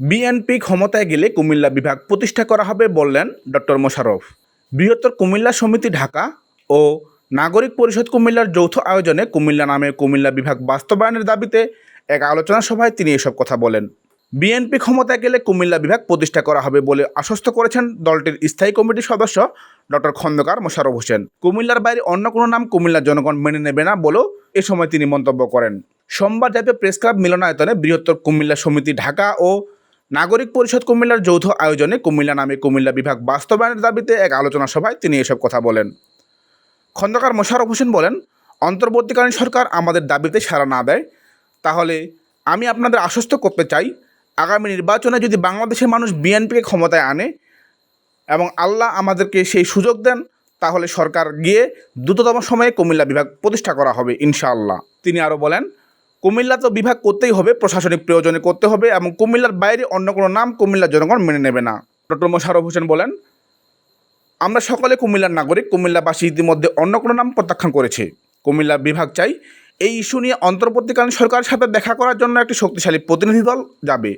BNP ক্ষমতায় গেলে কুমিল্লা বিভাগ প্রতিষ্ঠা করা হবে বললেন ডক্টর মোশাররফ। বৃহত্তর কুমিল্লা সমিতি ঢাকা ও নাগরিক পরিষদ কুমিল্লার যৌথ আয়োজনে কুমিল্লা নামে কুমিল্লা বিভাগ বাস্তবায়নের দাবিতে এক আলোচনা সভায় তিনি এসব কথা বলেন। বিএনপি ক্ষমতায় গেলে কুমিল্লা বিভাগ প্রতিষ্ঠা করা হবে বলে আশ্বস্ত করেছেন দলটির স্থায়ী কমিটির সদস্য ডক্টর খন্দকার মোশাররফ হোসেন। কুমিল্লার বাইরে অন্য কোনো নাম কুমিল্লার জনগণ মেনে নেবে না বলেও এ সময় তিনি মন্তব্য করেন। সোমবার জাতীয় প্রেস ক্লাব মিলনায়তনে বৃহত্তর কুমিল্লা সমিতি ঢাকা ও নাগরিক পরিষদ কুমিল্লার যৌথ আয়োজনে কুমিল্লা নামে কুমিল্লা বিভাগ বাস্তবায়নের দাবিতে এক আলোচনা সভায় তিনি এসব কথা বলেন। খন্দকার মোশাররফ হোসেন বলেন, অন্তর্বর্তীকালীন সরকার আমাদের দাবিতে সাড়া না দেয়। তাহলে আমি আপনাদের আশ্বস্ত করতে চাই, আগামী নির্বাচনে যদি বাংলাদেশের মানুষ বিএনপিকে ক্ষমতায় আনে এবং আল্লাহ আমাদেরকে সেই সুযোগ দেন, তাহলে সরকার গিয়ে দ্রুততম সময়ে কুমিল্লা বিভাগ প্রতিষ্ঠা করা হবে ইনশাআল্লাহ। তিনি আরও বলেন কুমিল্লা তো বিভাগ করতেই হবে, প্রশাসনিক প্রয়োজনে করতে হবে এবং কুমিল্লার বাইরে অন্য কোনো নাম কুমিল্লার জনগণ মেনে নেবে না। ডক্টর মোশাররফ হোসেন বলেন, আমরা সকলে কুমিল্লার নাগরিক, কুমিল্লাবাসী ইতিমধ্যে অন্য কোনো নাম প্রত্যাখ্যান করেছে। কুমিল্লা বিভাগ চাই এই ইস্যু নিয়ে অন্তর্বর্তীকালীন সরকারের সাথে দেখা করার জন্য একটি শক্তিশালী প্রতিনিধি দল যাবে।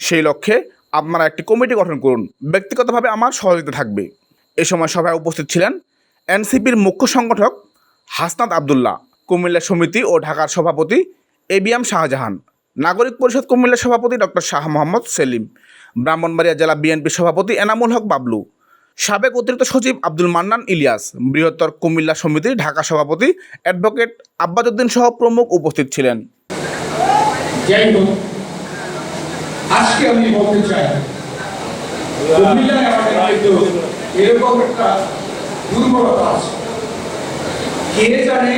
সেই লক্ষ্যে আপনারা একটি কমিটি গঠন করুন। ব্যক্তিগতভাবে আমার সহযোগিতা থাকবে। এ সময় সভায় উপস্থিত ছিলেন এনসিপির মুখ্য সংগঠক হাসনাত আবদুল্লাহ। কুমিল্লা সমিতি ও ঢাকার সভাপতি এবিএম শাহজাহান, নাগরিক পরিষদ কুমিল্লা সভাপতি ডক্টর শাহ মোহাম্মদ সেলিম, ব্রাহ্মণবাড়িয়া জেলা বিএনপি সভাপতি এনামুল হক বাবলু, সাবেক অতিরিক্ত সচিব আব্দুল মান্নান ইলিয়াস, বৃহত্তর কুমিল্লা সমিতির ঢাকা সভাপতি অ্যাডভোকেট আব্বাজউদ্দিন সহ প্রমুখ উপস্থিত ছিলেন। আজকে আমি বলতে চাই এরকম একটা দুর্বলতা আছে। কে জানে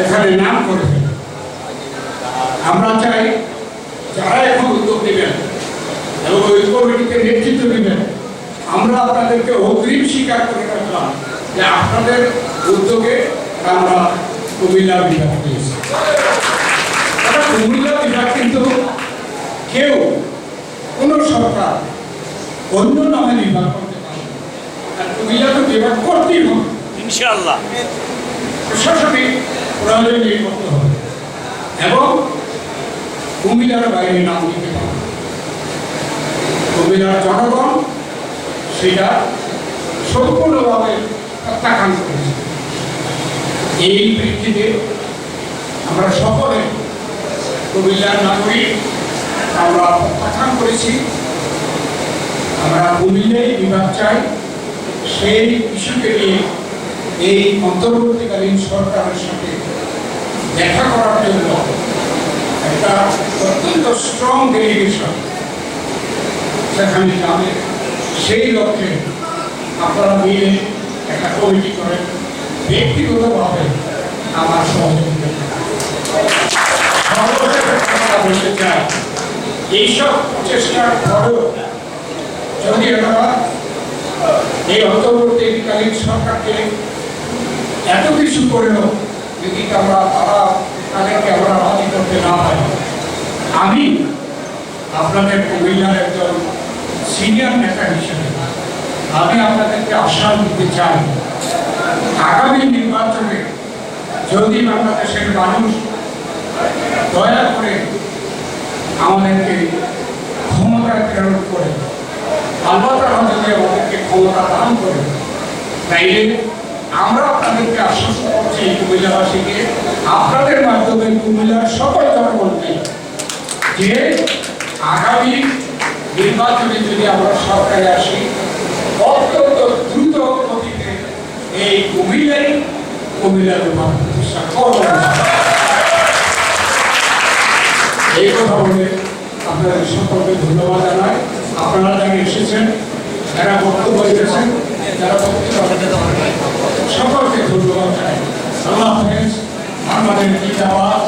এখানে নাম করেছে আমরা চাই যারা এখন উদ্যোগ নেবেন এবং ওই কমিটিকে নেতৃত্ব নেবেন। আমরা আপনাদেরকে অগ্রিম স্বীকার করে রাখলাম যে আপনাদের উদ্যোগে আমরা কুমিল্লা বিভাগ পেয়েছি। কুমিল্লা বিভাগ কিন্তু কেউ কোন সরকার অন্য নামে বিভাগ করতে পারে আর কুমিল্লা তো বিভাগ করতেই হবে। ইনশাআল্লাহ। প্রশাসনিক প্রয়োজন করতে হবে। এবং কুমিল্লার বাইরে নাম দিতে না। কুমিল্লার জনগণ সেটা সম্পূর্ণভাবে প্রত্যাখ্যান করেছে। এই আমরা সকলে কুমিল্লার নাগরিক, আমরা প্রত্যাখ্যান করেছি। আমরা কুমিল্লায় বিভাগ চাই। সেই ইস্যুকে নিয়ে এই অন্তর্বর্তীকালীন সরকারের সাথে দেখা করার জন্য। একটা অত্যন্ত স্ট্রং ডেলিগেশন সেখানে যাবে। সেই লক্ষ্যে আপনারা মিলে একটা কমিটি করেন ব্যক্তিগতভাবে আমার সহযোগিতা চাই, এইসব প্রচেষ্টার পরেও যদি আমরা এই অন্তর্বর্তীকালীন সরকারকে এত কিছু করেও যদি আমরা তারা তাদেরকে আমরা রাজি করতে না পারি আমি আপনাদের কুমিল্লার একজন সিনিয়র নেতা হিসেবে, আমি আপনাদেরকে আশ্বাস দিতে চাই, আগামী নির্বাচনে যদি বাংলাদেশের মানুষ দয়া করে আমাদেরকে ক্ষমতায় প্রেরণ করে আল্লাহ তাআলা যদি আমাদেরকে ক্ষমতা দান করে, তাইলে আমরা আপনাদেরকে কুমিল্লাবাসীকে আপনাদের মাধ্যমে কুমিল্লার সকল জনগণকে যে আগামী নির্বাচনে যদি আমরা সরকারে আসি, অত্যন্ত দ্রুত গতিতে এই কুমিল্লাই কুমিল্লার প্রতিষ্ঠা এই কথা বলে আপনাদের সকলকে ধন্যবাদ জানাই। আপনারা যারা এসেছেন, যারা বক্তব্য রেখেছেন, যারা বক্তব্য আল্লাহ হাফেজ আমাদের কি যাওয়া